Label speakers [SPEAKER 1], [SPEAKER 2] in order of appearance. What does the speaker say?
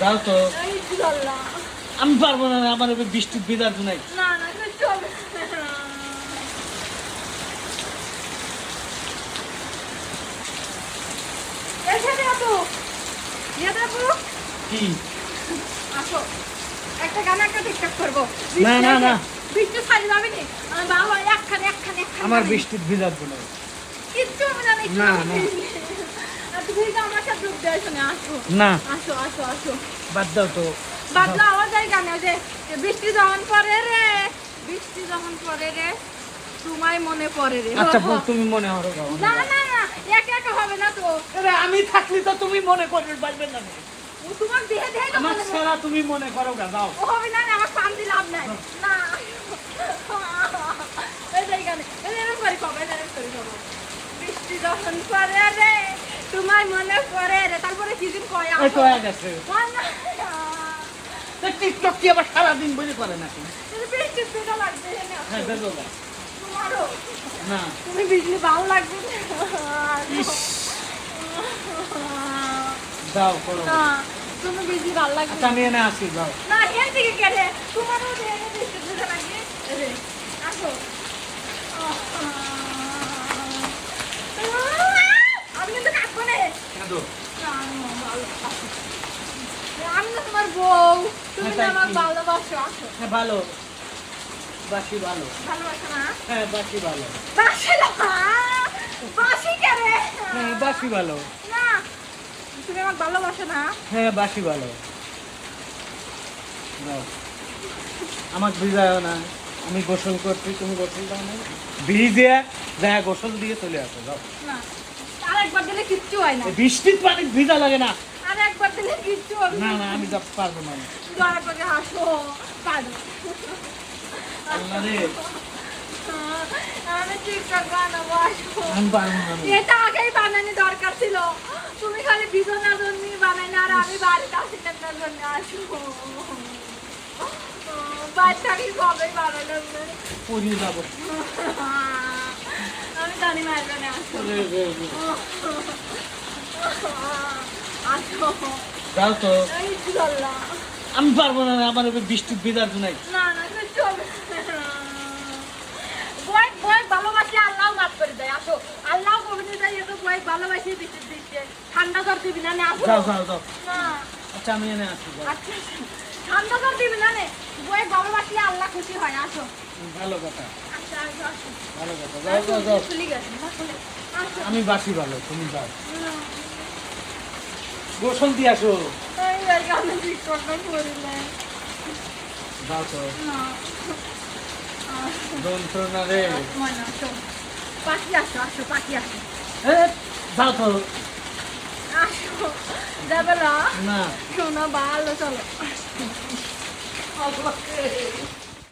[SPEAKER 1] যাও তো। আমি পারব না আমার এবার বিদার নাই। কি?
[SPEAKER 2] আসো। একটা গান একটা করব।
[SPEAKER 1] না, না, না।
[SPEAKER 2] বৃষ্টি ছাড়ি যাবে নি? আমার বাবা একখানে একখানে একখানে
[SPEAKER 1] আমার বৃষ্টির বিদার নাই।
[SPEAKER 2] কিচ্ছু না তুমি তো আমার সাথে যোগ দেওয়ার শোনে আসো।
[SPEAKER 1] না।
[SPEAKER 2] আসো আসো আসো।
[SPEAKER 1] বাদ দাও তো।
[SPEAKER 2] বাদলা আওয়াজ যায় গানে ওই যে বৃষ্টি যখন পড়ে রে বৃষ্টি যখন পড়ে রে তোমায় মনে পড়ে রে।
[SPEAKER 1] আচ্ছা
[SPEAKER 2] হো, হো।
[SPEAKER 1] বল, তুমি মনে হরো
[SPEAKER 2] না না না একা একা হবে না তো।
[SPEAKER 1] আরে আমি থাকলে তো তুমি মনে করবে পারবে না।
[SPEAKER 2] ও তোমার দেহে দেহে
[SPEAKER 1] আমার তুমি করো গা যাও।
[SPEAKER 2] ও হবে না না আমার শান্তি লাভ নাই। না। এই এই যে এরকম করে কবে এরকম করে বৃষ্টি যখন পড়ে রে তোমায় মনে পড়ে রে তারপরে কি দিন কয়।
[SPEAKER 1] হয়ে গেছে।
[SPEAKER 2] কয়।
[SPEAKER 1] তা টিকটক কি আবার সারাদিন বলে করে নাকি?
[SPEAKER 2] এখানে।
[SPEAKER 1] হ্যাঁ না।
[SPEAKER 2] তুমি বিজলি ভালো লাগবে
[SPEAKER 1] যাও করো
[SPEAKER 2] তুমি বিজলি ভালো লাগবে
[SPEAKER 1] আচ্ছা আমি এনে আসি যাও।
[SPEAKER 2] না এর দিকে গেলে তোমারও দেহে বৃষ্টি পেটা লাগবে এই যে, আসো আমি কিন্তু কাটবো না আমি তো তোমার বউ। তুমি
[SPEAKER 1] হ্যাঁ,
[SPEAKER 2] আমার? ভালোবাসো আসো
[SPEAKER 1] হ্যাঁ ভালো। বাসি ভালো।
[SPEAKER 2] ভালোবাসো না
[SPEAKER 1] হ্যাঁ বাসি ভালো।
[SPEAKER 2] বাসি না বাসি কে
[SPEAKER 1] হ্যাঁ বাসি ভালো।
[SPEAKER 2] না তুমি ভালোবাসো না।
[SPEAKER 1] হ্যাঁ বাসি ভালো। না। আমি গোসল করছি তুমি গোসল দাও না। ভিজে যা গোসল দিয়ে চলে আসো যাও।
[SPEAKER 2] না। আরেকবার দিলে কিচ্ছু হয় না।
[SPEAKER 1] বৃষ্টির পানি ভিজা লাগে না।
[SPEAKER 2] আরেকবার দিলে কিচ্ছু হবে
[SPEAKER 1] না। না আমি যাব পারব না।
[SPEAKER 2] দয়া করে হাসো পারো। আমি টিকটক বানাবো আসো।
[SPEAKER 1] পারব না
[SPEAKER 2] এটা আগেই বানানো দরকার ছিল। তুমি খালি বিছানার জন্য বানাইলে আর আমি বাড়িতে আসি আপনার জন্য আসব বাচ্চাকে কবে বানানো
[SPEAKER 1] পড়িয়ে যাব।
[SPEAKER 2] আমি
[SPEAKER 1] পারব না, আমার এবার বৃষ্টির বিদার নাই।
[SPEAKER 2] ঠান্ডা
[SPEAKER 1] আচ্ছা এনে
[SPEAKER 2] ঠান্ডা না আল্লাহ খুশি হয় আসো
[SPEAKER 1] ভালো কথা। আমি বাসি ভালো তুমি যাও। গোসল দিয়ে আসো। যন্ত্রণা রে।
[SPEAKER 2] পাখি আসো আসো পাখি আসো
[SPEAKER 1] যাও তো।
[SPEAKER 2] আসো যাবে না।
[SPEAKER 1] না
[SPEAKER 2] শোনো ভালো চলো।